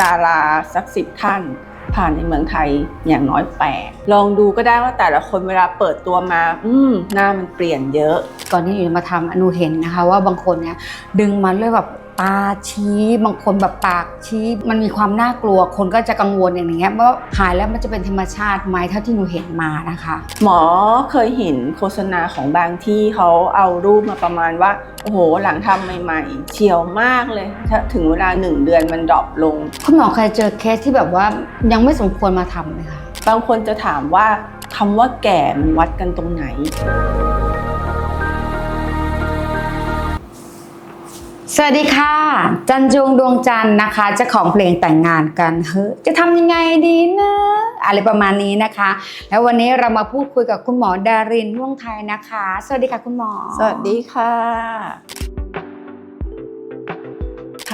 ดาราสักสิบท่านผ่านในเมืองไทยอย่างน้อยแปดลองดูก็ได้ว่าแต่ละคนเวลาเปิดตัวมา อืมหน้ามันเปลี่ยนเยอะ ก่อนที่อยู่มาทำอนูเห็นนะคะ ว่าบางคนเนี่ยดึงมาเลยแบบ ตาชี้บางคนแบบปากชี้มันมีความน่ากลัวคนก็จะกังวลอย่างเงี้ยว่าหายแล้วมันจะเป็นธรรมชาติไหมเท่าที่หนูเห็นมานะคะ หมอเคยเห็นโฆษณาของบางที่เขาเอารูปมาประมาณว่าโอ้โหหลังทำใหม่ ๆเฉียวมากเลยถ้าถึงเวลาหนึ่งเดือนมันดรอปลง คุณหมอเคยเจอเคสที่แบบว่ายังไม่สมควรมาทำไหมคะบางคนจะถามว่าคำว่าแก่มันวัดกันตรงไหน สวัสดีค่ะ จันจวงดวงจันทร์นะคะเจ้าของเพลงแต่งงานกันเฮ้ยจะทำยังไงดีนะอะไรประมาณนี้นะคะ แล้ววันนี้เรามาพูดคุยกับคุณหมอดารินม่วงไทยนะคะ สวัสดีค่ะคุณหมอ สวัสดีค่ะ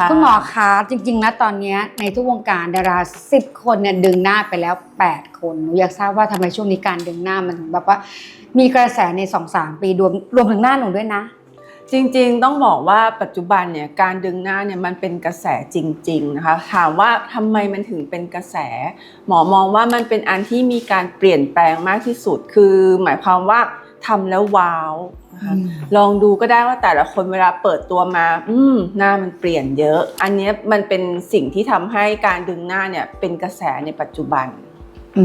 ะคุณหมอคะจริงๆนะตอนเนี้ยในทุกวงการดารา 10 คนเนี่ยดึงหน้าไปแล้ว 8 คนหนูอยากทราบว่าทำไมช่วงนี้การดึงหน้ามันถึงแบบว่ามีกระแสใน 2-3 ปีรวมรวมถึงหน้าหนูด้วยนะ จริงๆ ต้องบอกว่าปัจจุบันเนี่ยการดึงหน้าเนี่ยมันเป็นกระแสจริง ๆนะคะ ถามว่าทำไมมันถึงเป็นกระแส หมอมองว่ามันเป็นอันที่มีการเปลี่ยนแปลงมากที่สุด คือหมายความว่าทำแล้วว้าวนะคะลองดูก็ได้ว่าแต่ละคนเวลาเปิดตัวมา อืมหน้ามันเปลี่ยนเยอะ อันเนี้ยมันเป็นสิ่งที่ทำให้การดึงหน้าเนี่ยเป็นกระแสในปัจจุบันอื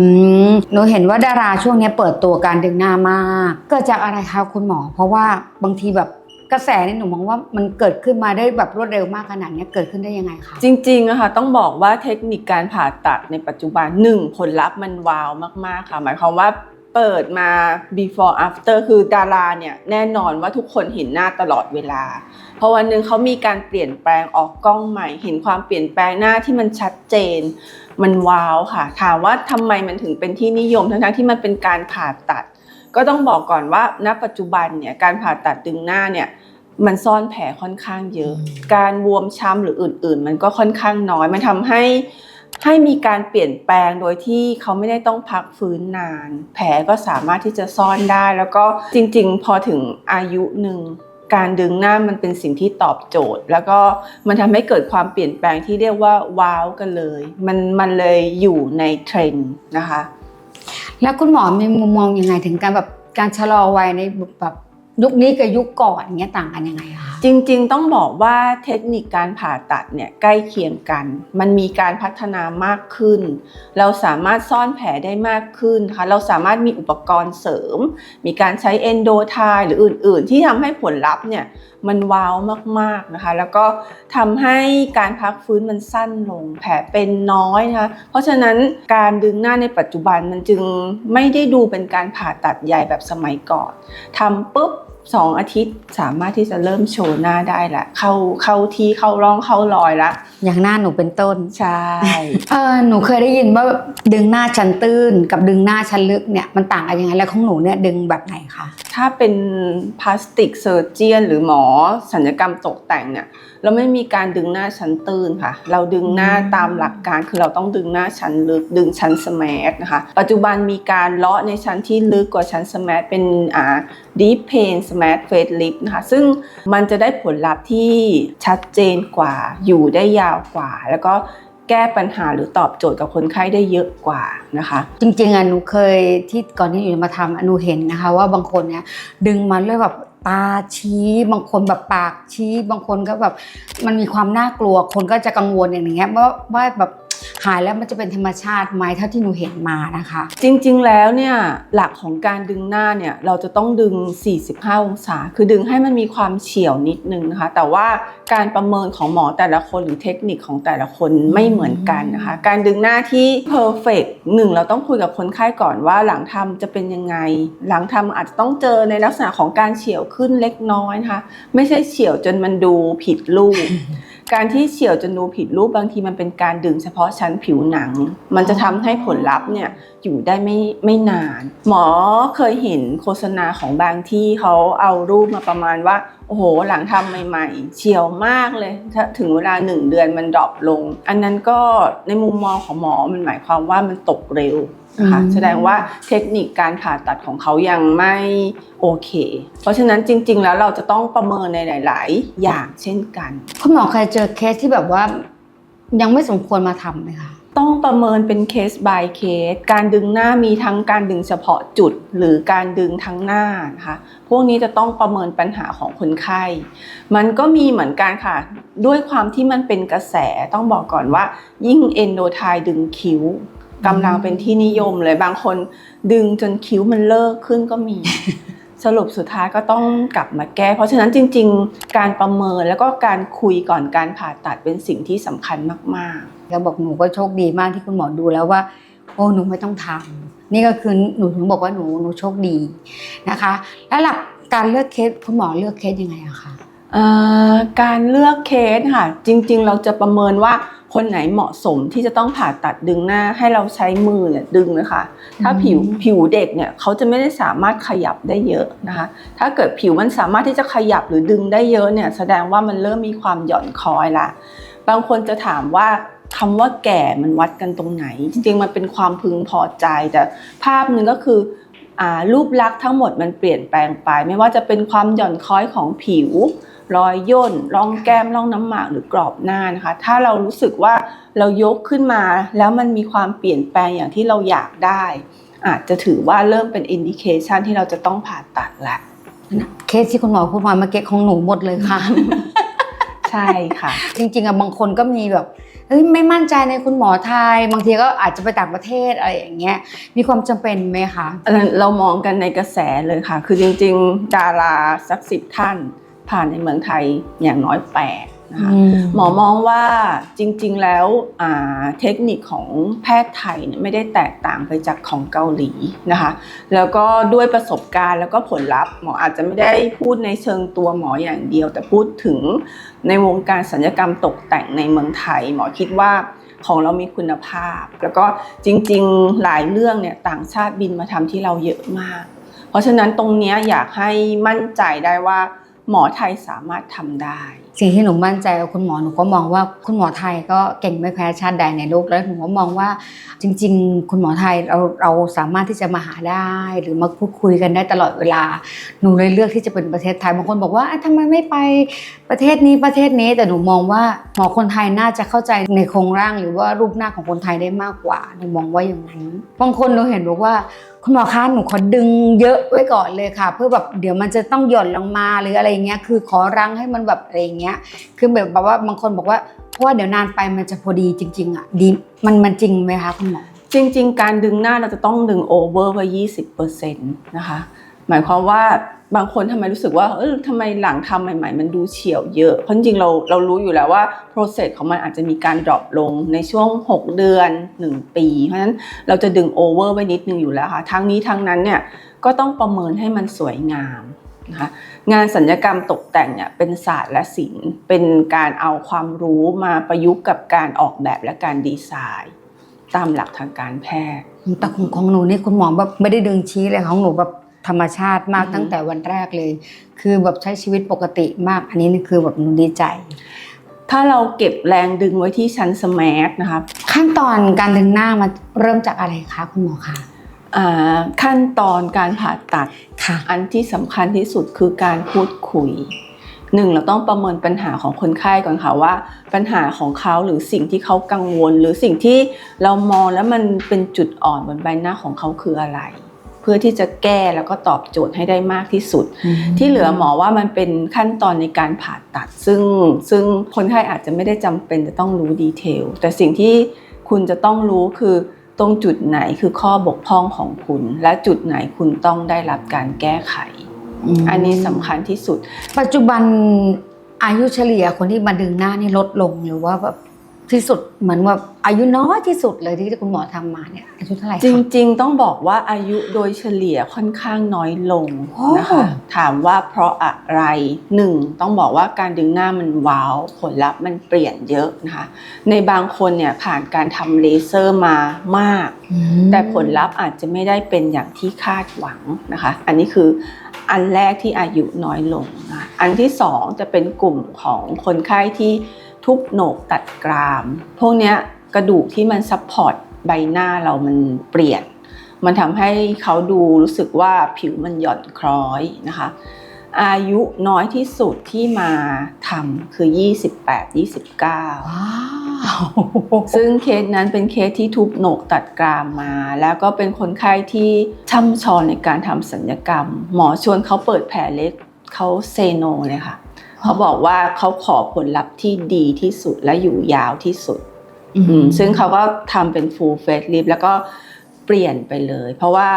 มหนูเห็นว่าดาราช่วงนี้เปิดตัวการดึงหน้ามาก เกิดจากอะไรคะคุณหมอ เพราะว่าบางทีแบบ กระแสนี่หนูมองว่ามันเกิดขึ้นมาได้แบบรวดเร็วมากขนาดนี้เกิดขึ้นได้ยังไงคะจริงๆอะค่ะต้องบอกว่าเทคนิคการผ่าตัดในปัจจุบันหนึ่งผลลัพธ์มันว้าวมากๆค่ะ หมายความว่าเปิดมา before after คือดาราเนี่ยแน่นอนว่าทุกคนเห็นหน้าตลอดเวลา เพราะวันหนึ่งเขามีการเปลี่ยนแปลงออกกล้องใหม่ เห็นความเปลี่ยนแปลงหน้าที่มันชัดเจน มันว้าวค่ะถามว่าทำไมมันถึงเป็นที่นิยมทั้งๆที่มันเป็นการผ่าตัด ก็ต้องบอกก่อนว่าณปัจจุบันเนี่ยการผ่าตัดดึงหน้าเนี่ย มันซ่อนแผลค่อนข้างเยอะ การบวมช้ำหรืออื่น ๆ มันก็ค่อนข้างน้อย มันทำให้ให้มีการเปลี่ยนแปลงโดยที่เขาไม่ได้ต้องพักฟื้นนาน แผลก็สามารถที่จะซ่อนได้ แล้วก็จริง ๆ พอถึงอายุหนึ่งการดึงหน้ามันเป็นสิ่งที่ตอบโจทย์ แล้วก็มันทำให้เกิดความเปลี่ยนแปลงที่เรียกว่าว้าวกันเลย มันมันเลยอยู่ในเทรนด์นะคะ แล้วคุณหมอมีมุมมองยังไงถึงการแบบการชะลอวัยในแบบ ยุคนี้กับยุคก่อนอย่างเงี้ยต่างกันยังไงคะ จริงๆ ต้องบอกว่าเทคนิคการผ่าตัดเนี่ยใกล้เคียงกัน มันมีการพัฒนามากขึ้น เราสามารถซ่อนแผลได้มากขึ้นนะคะเราสามารถมีอุปกรณ์เสริม มีการใช้เอนโดไทหรืออื่นๆ ที่ทำให้ผลลัพธ์เนี่ยมันว้าวมากๆนะคะ แล้วก็ทำให้การพักฟื้นมันสั้นลง แผลเป็นน้อยนะคะ เพราะฉะนั้นการดึงหน้าในปัจจุบันมันจึงไม่ได้ดูเป็นการผ่าตัดใหญ่แบบสมัยก่อนทำปุ๊บ สองอาทิตย์สามารถที่จะเริ่มโชว์หน้าได้ละเข้าเข้าที่เข้าร่องเข้ารอยละอย่างหน้าหนูเป็นต้นใช่เออหนูเคยได้ยินว่าดึงหน้าชั้นตื้น กับดึงหน้าชั้นลึกเนี่ยมันต่างกันยังไงแล้วของหนูเนี่ยดึงแบบไหนคะ ถ้าเป็นพลาสติกเซอร์เจียน หรือหมอสัญญกรรมตกแต่งเนี่ยเราไม่มีการดึงหน้าชั้นตื้นค่ะ เราดึงหน้าตามหลักการคือเราต้องดึงหน้าชั้นลึก ดึงชั้นสมาร์ทนะคะ ปัจจุบันมีการเลาะในชั้นที่ลึกกว่าชั้นสมาร์ทเป็นอ่า Deep Pain Smart Face Lift นะคะ ซึ่งมันจะได้ผลลัพธ์ที่ชัดเจนกว่าอยู่ได้ยาวกว่า แล้วก็ แก้ปัญหาหรือตอบโจทย์กับคนไข้ได้เยอะกว่านะคะ จริงๆอะหนูเคยที่ก่อนที่หนูจะมาทำอะหนูเห็นนะคะ ว่าบางคนเนี่ยดึงมาเลยแบบตาชี้บางคนแบบปากชี้ บางคนก็แบบมันมีความน่ากลัวคนก็จะกังวลอย่างเงี้ยว่าว่าแบบ หายแล้วมันจะเป็นธรรมชาติไหมเท่าที่หนูเห็นมานะคะ จริงๆแล้วเนี่ยหลักของการดึงหน้าเนี่ยเราจะต้องดึง 45 องศา คือดึงให้มันมีความเฉียวนิดนึงนะคะ แต่ว่าการประเมินของหมอแต่ละคนหรือเทคนิคของแต่ละคนไม่เหมือนกันนะคะ การดึงหน้าที่ perfect หนึ่งเราต้องคุยกับคนไข้ก่อนว่าหลังทำจะเป็นยังไง หลังทำอาจจะต้องเจอในลักษณะของการเฉียวขึ้นเล็กน้อยนะคะ ไม่ใช่เฉียวจนมันดูผิดรูป การที่เฉียวจนดูผิดรูปบางทีมันเป็นการดึงเฉพาะชั้นผิวหนัง มันจะทำให้ผลลัพธ์เนี่ยอยู่ได้ไม่ไม่นาน หมอเคยเห็นโฆษณาของบางที่เขาเอารูปมาประมาณว่าโอ้โหหลังทำใหม่ ๆ เฉียวมากเลยถ้าถึงเวลาหนึ่งเดือนมันดรอปลง อันนั้นก็ในมุมมองของหมอมันหมายความว่ามันตกเร็ว คะอืมแสดงว่าเทคนิคการผ่าตัดของเขายังไม่โอเค เพราะฉะนั้นจริง ๆ แล้วเราจะต้องประเมินในหลาย ๆ อย่างเช่นกัน คุณหมอเคยเจอเคสที่แบบว่า ยังไม่สมควรมาทำไหมคะต้องประเมินเป็นเคส by เคส การดึงหน้ามีทั้งการดึงเฉพาะจุด หรือการดึงทั้งหน้านะคะ พวกนี้จะต้องประเมินปัญหาของคนไข้ มันก็มีเหมือนกันค่ะ ด้วยความที่มันเป็นกระแสต้องบอกก่อนว่า ยิ่งเอนโดไทดึงคิ้ว กำลังเป็นที่นิยมเลยบางคนดึงจนคิ้วมันเลิกขึ้นก็มี สรุปสุดท้ายก็ต้องกลับมาแก้ เพราะฉะนั้นจริง ๆ การประเมินแล้วก็การคุยก่อนการผ่าตัดเป็นสิ่งที่สำคัญมากๆ แล้วบอกหนูก็โชคดีมากที่คุณหมอดูแล้วว่า โอ้หนูไม่ต้องทำนี่ก็คือหนูถึงบอกว่าหนูหนูโชคดีนะคะ แล้วหลักการเลือกเคสคุณหมอเลือกเคสยังไงอะคะ เอ่อการเลือกเคสค่ะ จริง ๆ เราจะประเมินว่า คนไหนเหมาะสมที่จะต้องผ่าตัดดึงหน้าให้เราใช้มือเนี่ยดึงนะคะ ถ้าผิวผิวเด็กเนี่ยเขาจะไม่ได้สามารถขยับได้เยอะนะคะ ถ้าเกิดผิวมันสามารถที่จะขยับหรือดึงได้เยอะเนี่ยแสดงว่ามันเริ่มมีความหย่อนคอยละบางคนจะถามว่าคำว่าแก่มันวัดกันตรงไหน จริงๆมันเป็นความพึงพอใจแต่ภาพหนึ่งก็คืออ่ารูปลักษณ์ทั้งหมดมันเปลี่ยนแปลงไป ไม่ว่าจะเป็นความหย่อนคล้อยของผิว รอยย่นร่องแก้มร่องน้ำหมากหรือกรอบหน้านะคะ ถ้าเรารู้สึกว่าเรายกขึ้นมา แล้วมันมีความเปลี่ยนแปลงอย่างที่เราอยากได้ อาจจะถือว่าเริ่มเป็นอินดิเคชันที่เราจะต้องผ่าตัดละเคสที่คุณหมอพูดมาเมื่อกี้ของหนูหมดเลยค่ะ ใช่ค่ะ จริงๆอะบางคนก็มีแบบเฮ้ยไม่มั่นใจในคุณหมอไทย บางทีก็อาจจะไปต่างประเทศอะไรอย่างเงี้ยมีความจำเป็นไหมคะอันนั้นเรามองกันในกระแสเลยค่ะ คือจริง ๆ ดาราสักสิบท่าน ผ่านในเมืองไทยอย่างน้อยแปดนะคะหมอมองว่าจริง ๆ แล้วอ่าเทคนิคของแพทย์ไทยเนี่ยไม่ได้แตกต่างไปจากของเกาหลีนะคะ แล้วก็ด้วยประสบการณ์แล้วก็ผลลัพธ์หมออาจจะไม่ได้พูดในเชิงตัวหมออย่างเดียว แต่พูดถึงในวงการศัลยกรรมตกแต่งในเมืองไทย หมอคิดว่าของเรามีคุณภาพ แล้วก็จริง ๆ หลายเรื่องเนี่ยต่างชาติบินมาทำที่เราเยอะมาก เพราะฉะนั้นตรงเนี้ยอยากให้มั่นใจได้ว่า หมอไทยสามารถทำได้ สิ่งที่หนูมั่นใจกับคุณหมอหนูก็มองว่าคุณหมอไทยก็เก่งไม่แพ้ชาติใดในโลกแล้วหนูก็มองว่าจริง ๆ คุณหมอไทยเราเราสามารถที่จะมาหาได้ หรือมาพูดคุยกันได้ตลอดเวลา หนูเลยเลือกที่จะเป็นประเทศไทยบางคนบอกว่าทำไมไม่ไปประเทศนี้ประเทศนี้แต่หนูมองว่าหมอคนไทยน่าจะเข้าใจในโครงร่างหรือว่ารูปหน้าของคนไทยได้มากกว่าหนูมองว่าอย่างนั้นบางคนหนูเห็นบอกว่า คุณหมอคะหนูขอดึงเยอะไว้ก่อนเลยค่ะ เพื่อแบบเดี๋ยวมันจะต้องหย่อนลงมาหรืออะไรเงี้ยคือขอรั้งให้มันแบบอะไรเงี้ย คือแบบแบบว่าบางคนบอกว่าเพราะว่าเดี๋ยวนานไปมันจะพอดีจริง ๆอะดีมันมันจริงไหมคะคุณหมอจริง ๆ การดึงหน้าเราจะต้องดึงโอเวอร์ไว้20%นะคะ หมายความว่า บางคนทำไมรู้สึกว่าเออทำไมหลังทำใหม่ ๆ มันดูเฉียวเยอะ เพราะจริงเราเรารู้อยู่แล้วว่า process ของมันอาจจะมีการดรอปลงในช่วง 6 เดือน 1 ปี เพราะฉะนั้นเราจะดึงโอเวอร์ไว้นิดนึงอยู่แล้วค่ะ ทั้งนี้ทั้งนั้นเนี่ยก็ต้องประเมินให้มันสวยงามนะคะงานสัญญกรรมตกแต่งเนี่ยเป็นศาสตร์และศิลป์ เป็นการเอาความรู้มาประยุกต์กับการออกแบบและการดีไซน์ ตามหลักทางการแพทย์แต่ของของหนูนี่คุณหมอแบบไม่ได้ดึงชี้เลยของหนูแบบ ธรรมชาติมากอือฮึตั้งแต่วันแรกเลย คือแบบใช้ชีวิตปกติมาก อันนี้นี่คือแบบหนูดีใจ ถ้าเราเก็บแรงดึงไว้ที่ชั้นสมาร์ทนะคะขั้นตอนการดึงหน้ามาเริ่มจากอะไรคะคุณหมอคะอ่าขั้นตอนการผ่าตัดค่ะอันที่สำคัญที่สุดคือการพูดคุยหนึ่งเราต้องประเมินปัญหาของคนไข้ก่อนค่ะว่า ปัญหาของเขาหรือสิ่งที่เขากังวล หรือสิ่งที่เรามองแล้วมันเป็นจุดอ่อนบนใบหน้าของเขาคืออะไร เพื่อที่จะแก้แล้วก็ตอบโจทย์ให้ได้มากที่สุด ที่เหลือหมอว่ามันเป็นขั้นตอนในการผ่าตัด ซึ่งซึ่งคนไข้อาจจะไม่ได้จำเป็นจะต้องรู้ดีเทลแต่สิ่งที่คุณจะต้องรู้คือตรงจุดไหนคือข้อบกพร่องของคุณ และจุดไหนคุณต้องได้รับการแก้ไขมอันนี้สำคัญที่สุด ปัจจุบันอายุเฉลี่ยคนที่มาดึงหน้านี่ลดลงหรือว่าแบบ ที่สุดเหมือนว่าอายุน้อยที่สุดเลยที่คุณหมอทำมาเนี่ยอายุเท่าไหร่จคะริง ๆ ต้องบอกว่าอายุโดยเฉลี่ยค่อนข้างน้อยลงโอ้นะคะถามว่าเพราะอะไรหนึ่งต้องบอกว่าการดึงหน้ามันว้าวผลลัพธ์มันเปลี่ยนเยอะนะคะในบางคนเนี่ยผ่านการทำเลเซอร์มามากอืมแต่ผลลัพธ์อาจจะไม่ได้เป็นอย่างที่คาดหวังนะคะ อันนี้คืออันแรกที่อายุน้อยลงนะคะอันที่สองจะเป็นกลุ่มของคนไข้ที่ ทุบโหนกตัดกราม พวกเนี้ยกระดูกที่มันซัพพอร์ตใบหน้าเรามันเปลี่ยน มันทำให้เขาดูรู้สึกว่าผิวมันหย่อนคล้อยนะคะ อายุน้อยที่สุดที่มาทำคือ 28-29ว้าวซึ่งเคสนั้นเป็นเคสที่ทุบโหนกตัดกรามมา แล้วก็เป็นคนไข้ที่ช่ำชองในการทำสัญญกรรม หมอชวนเขาเปิดแผลเล็กเขาเซโนเลยค่ะ เขาบอกว่าเขาขอผลลัพธ์ที่ดีที่สุดและอยู่ยาวที่สุดอืมซึ่งเขาก็ทำเป็น full face lift แล้วก็เปลี่ยนไปเลย เพราะว่า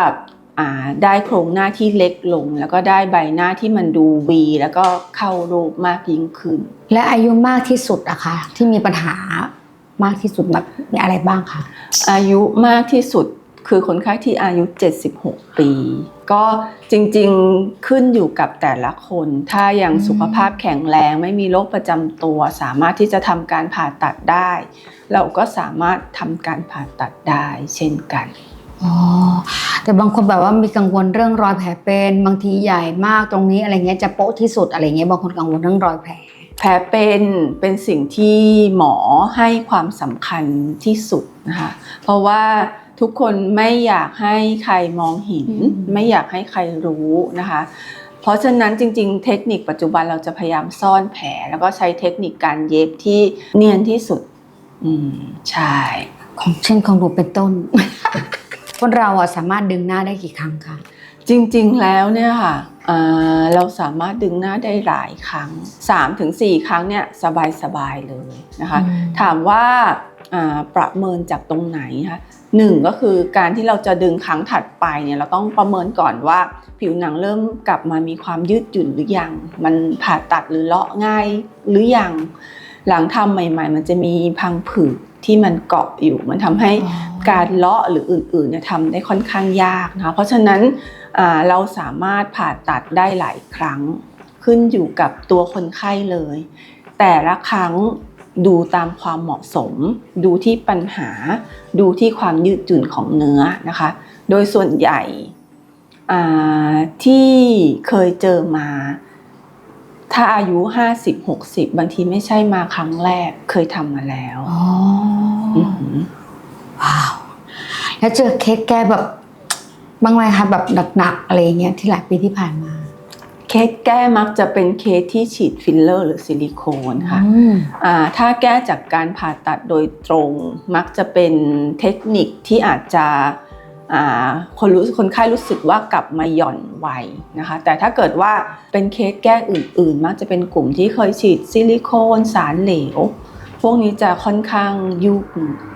อ่าได้โครงหน้าที่เล็กลง แล้วก็ได้ใบหน้าที่มันดู V แล้วก็เข้ารูปมากยิ่งขึ้น และอายุมากที่สุดอะคะที่มีปัญหามากที่สุดแบบมีอะไรบ้างคะอายุมากที่สุด คือคนไข้ที่อายุ 76 ปี ก็จริงๆขึ้นอยู่กับแต่ละคน ถ้ายังสุขภาพแข็งแรงไม่มีโรคประจำตัว สามารถที่จะทำการผ่าตัดได้ เราก็สามารถทำการผ่าตัดได้เช่นกันอ๋อแต่บางคนแบบว่ามีกังวลเรื่องรอยแผลเป็นบางทีใหญ่มากตรงนี้อะไรเงี้ยจะโป๊ะที่สุดอะไรเงี้ยบางคนกังวลเรื่องรอยแผลแผลเป็นเป็นสิ่งที่หมอให้ความสำคัญที่สุดนะคะเพราะว่า ทุกคนไม่อยากให้ใครมองเห็นอืมไม่อยากให้ใครรู้นะคะ เพราะฉะนั้นจริง ๆ เทคนิคปัจจุบันเราจะพยายามซ่อนแผล แล้วก็ใช้เทคนิคการเย็บที่เนียนที่สุด อืมใช่ ของเช่นของหนูเป็นต้น คนเราอะสามารถดึงหน้าได้กี่ครั้งคะจริงๆแล้วเนี่ยค่ะอ่าเราสามารถดึงหน้าได้หลายครั้ง 3-4 ครั้งเนี่ยสบายๆเลยนะคะ ถามว่าอ่าประเมินจากตรงไหนคะ หนึ่งก็คือการที่เราจะดึงครั้งถัดไปเนี่ยเราต้องประเมินก่อนว่า ผิวหนังเริ่มกลับมามีความยืดหยุ่นหรือยัง มันผ่าตัดหรือเลาะง่ายหรือยัง หลังทำใหม่ ๆ มันจะมีพังผืดที่มันเกาะอยู่ มันทำให้การเลาะหรืออื่นๆเนี่ยทำได้ค่อนข้างยากนะคะเพราะฉะนั้นอ่าเราสามารถผ่าตัดได้หลายครั้งขึ้นอยู่กับตัวคนไข้เลย แต่ละครั้ง ดูตามความเหมาะสม ดูที่ปัญหา ดูที่ความยืดหยุ่นของเนื้อนะคะ โดยส่วนใหญ่อ่าที่เคยเจอมา ถ้าอายุ 50-60 บางทีไม่ใช่มาครั้งแรกเคยทำมาแล้วอ๋ออือหือว้าว แล้วเจอเคสแก้แบบบ้างไหมคะแบบหนักๆอะไรอย่างเงี้ยที่หลายปีที่ผ่านมา เคสแก้มักจะเป็นเคสที่ฉีดฟิลเลอร์หรือซิลิโคนค่ะอืมอ่าถ้าแก้จากการผ่าตัดโดยตรง มักจะเป็นเทคนิคที่อาจจะอ่าคนรู้คนไข้รู้สึกว่ากลับมาหย่อนไวนะคะ แต่ถ้าเกิดว่าเป็นเคสแก้อื่น ๆ มักจะเป็นกลุ่มที่เคยฉีดซิลิโคนสารเหลว พวกนี้จะค่อนข้างยุ่งอ่า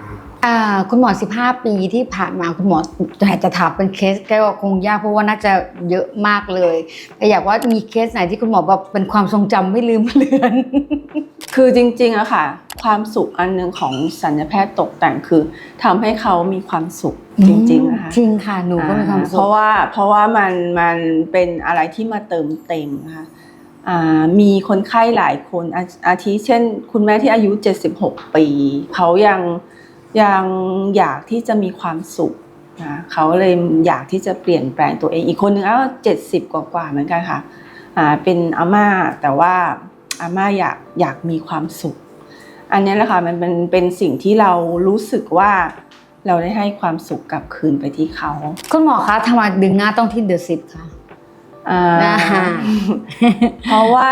คุณหมอ 15 ปีที่ผ่านมาคุณหมอแต่จะถามเป็นเคสแก้วคงยากเพราะว่าน่าจะเยอะมากเลยแต่อยากว่ามีเคสไหนที่คุณหมอแบบเป็นความทรงจำไม่ลืมเลือน คือจริงๆอะค่ะ ความสุขอันหนึ่งของสัญญแพทย์ตกแต่งคือทำให้เขามีความสุขจริงๆนะคะจริงค่ะหนูก็มีความอ่สุเพขราะว่าเพราะว่ามันมันเป็นอะไรที่มาเติมเต็มนะคะอ่ามีคนไข้หลายคนอาอาทิเช่น คุณแม่ที่อายุ 76 ปีเขายัง ยังอยากที่จะมีความสุขนะเขาเลยอยากที่จะเปลี่ยนแปลงตัวเอง อีกคนนึงอ้าวเจ็ดสิบกว่าๆเหมือนกันค่ะอ่าเป็นอาม่าแต่ว่าอาม่าอยากอยากมีความสุข อันนี้แหละค่ะมันเป็นเป็นสิ่งที่เรารู้สึกว่าเราได้ให้ความสุขกลับคืนไปที่เขา คุณหมอคะทำไมดึงหน้าต้องที่เดอะซิปคะอ่าอ่าเพราะว่า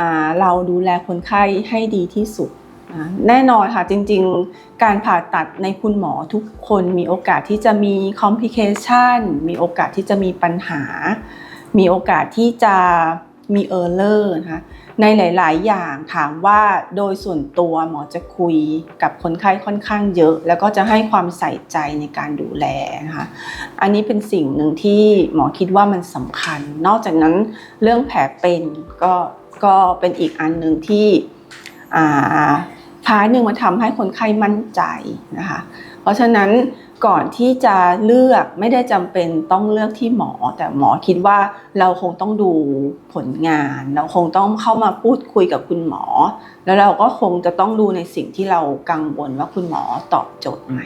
อ่าเราดูแลคนไข้ให้ดีที่สุดอ่า แน่นอนค่ะจริงๆ การผ่าตัดในคุณหมอทุกคนมีโอกาสที่จะมีคอมพลิเคชันมีโอกาสที่จะมีปัญหา มีโอกาสที่จะมีเออร์เลอร์นะคะในหลาย ๆ อย่างถามว่าโดยส่วนตัวหมอจะคุยกับคนไข้ค่อนข้างเยอะ แล้วก็จะให้ความใส่ใจในการดูแลนะคะอันนี้เป็นสิ่งหนึ่งที่หมอคิดว่ามันสำคัญ นอกจากนั้นเรื่องแผลเป็นก็ก็เป็นอีกอันหนึ่งที่อ่า พายหนึ่งมันทำให้คนไข้มั่นใจนะคะ เพราะฉะนั้นก่อนที่จะเลือกไม่ได้จำเป็นต้องเลือกที่หมอ แต่หมอคิดว่าเราคงต้องดูผลงาน เราคงต้องเข้ามาพูดคุยกับคุณหมอ แล้วเราก็คงจะต้องดูในสิ่งที่เรากังวลว่าคุณหมอตอบโจทย์ไหม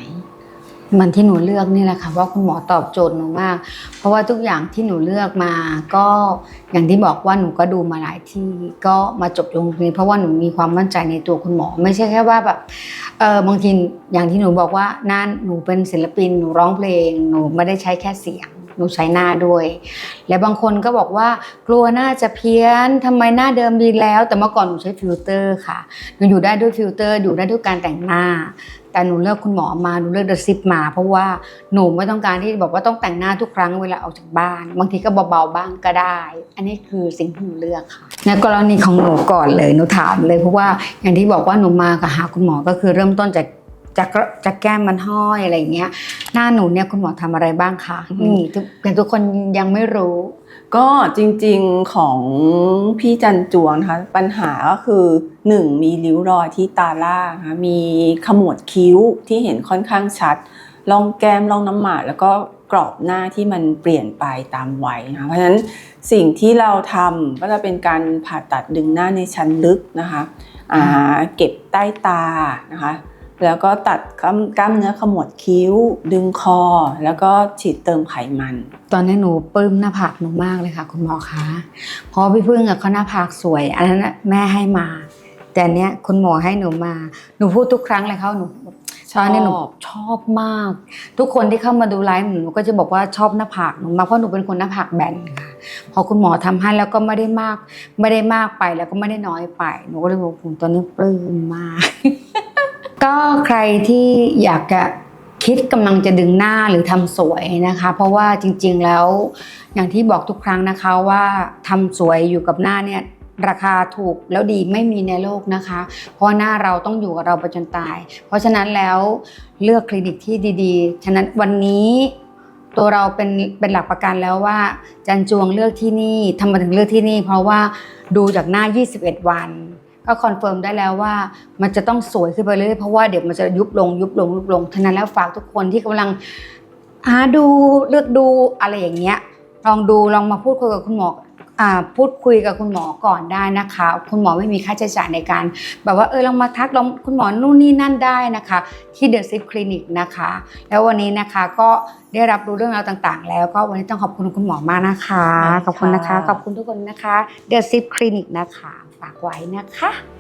มันที่หนูเลือกนี่แหละค่ะว่าคุณหมอตอบโจทย์หนูมาก เพราะว่าทุกอย่างที่หนูเลือกมา ก็อย่างที่บอกว่าหนูก็ดูมาหลายที่ก็มาจบตรงนี้ เพราะว่าหนูมีความมั่นใจในตัวคุณหมอ ไม่ใช่แค่ว่าแบบเออบางทีอย่างที่หนูบอกว่านั่นหนูเป็นศิลปินหนูร้องเพลง หนูไม่ได้ใช้แค่เสียงหนูใช้หน้าด้วย และบางคนก็บอกว่ากลัวหน้าจะเพี้ยนทำไมหน้าเดิมดีแล้ว แต่เมื่อก่อนหนูใช้ฟิลเตอร์ค่ะ หนูอยู่ได้ด้วยฟิลเตอร์ อยู่ได้ด้วยการแต่งหน้า แต่หนูเลือกคุณหมอมาหนูเลือกเดอะซิปมา เพราะว่าหนูไม่ต้องการที่จะบอกว่าต้องแต่งหน้าทุกครั้งเวลาออกจากบ้าน บางทีก็เบาๆบ้างก็ได้ อันนี้คือสิ่งที่หนูเลือกค่ะในกรณีของหนูก่อนเลยหนูถามเลยเพราะว่าอย่างที่บอกว่าหนูมากับหาคุณหมอก็คือเริ่มต้นจากจากจากแก้มมันห้อยอะไรอย่างเงี้ย หน้าหนูเนี่ยคุณหมอทำอะไรบ้างคะอือฮึนี่ทุกแต่ทุกคนยังไม่รู้ ก็จริงๆของพี่จันจวงนะคะปัญหาก็คือ 1 มีริ้วรอยที่ตาล่างนะคะมีขมวดคิ้วที่เห็นค่อนข้างชัดร่องแก้มร่องน้ำหมากแล้วก็กรอบหน้าที่มันเปลี่ยนไปตามวัยนะคะเพราะฉะนั้นสิ่งที่เราทำก็จะเป็นการผ่าตัดดึงหน้าในชั้นลึกนะคะเก็บใต้ตานะคะ แล้วก็ตัดกล้ามเนื้อขมวดคิ้ว ดึงคอ แล้วก็ฉีดเติมไขมัน ตอนนี้หนูปลื้มหน้าผากหนูมากเลยค่ะ คุณหมอคะเพราะพี่พึ่งอะเขาหน้าผากสวย อันนั้นแม่ให้มา แต่เนี้ยคุณหมอให้หนูมา หนูพูดทุกครั้งเลยเขาหนู ใชอบตอนนี้หนูชอบมาก ทุกคนที่เข้ามาดูไลฟ์หนูก็จะบอกว่าชอบหน้าผากหนูมากเพราะหนูเป็นคนหน้าผากแบนค่ะพอคุณหมอทำให้แล้วก็ไม่ได้มาก ไม่ได้มากไปแล้วก็ไม่ได้น้อยไป หนูก็เลยบอกผมตอนนี้ปลื้มมาก ก็ใครที่อยากจะคิดกำลังจะดึงหน้าหรือทำสวยนะคะ เพราะว่าจริงๆแล้วอย่างที่บอกทุกครั้งนะคะว่าทำสวยอยู่กับหน้าเนี่ย ราคาถูกแล้วดีไม่มีในโลกนะคะ เพราะหน้าเราต้องอยู่กับเราไปจนตาย เพราะฉะนั้นแล้วเลือกคลินิกที่ดีๆ ฉะนั้นวันนี้ตัวเราเป็นเป็นหลักประกันแล้วว่า จันจวงเลือกที่นี่ทำไมถึงเลือกที่นี่ เพราะว่าดูจากหน้า 21 วัน ก็คอนเฟิร์มได้แล้วว่ามันจะต้องสวยขึ้นไปเรื่อยเพราะว่าเดี๋ยวมันจะยุบลงยุบลงยุบลงฉะนั้นแล้วฝากทุกคนที่กำลังหาดูเลือกดูอะไรอย่างเงี้ยลองดูลองมาพูดคุยกับคุณหมอ พูดคุยกับคุณหมอก่อนได้นะคะ คุณหมอไม่มีค่าใช้จ่ายในการ แบบว่าเออลองมาทักลองคุณหมอนู่นนี่นั่นได้นะคะ ที่เดอะซิปคลินิกนะคะ แล้ววันนี้นะคะก็ได้รับรู้เรื่องราวต่างๆ แล้วก็วันนี้ต้องขอบคุณคุณหมอมากนะคะได้ค่ะขอบคุณนะคะขอบคุณทุกคนนะคะเดอะซิปคลินิกนะคะฝากไว้นะคะ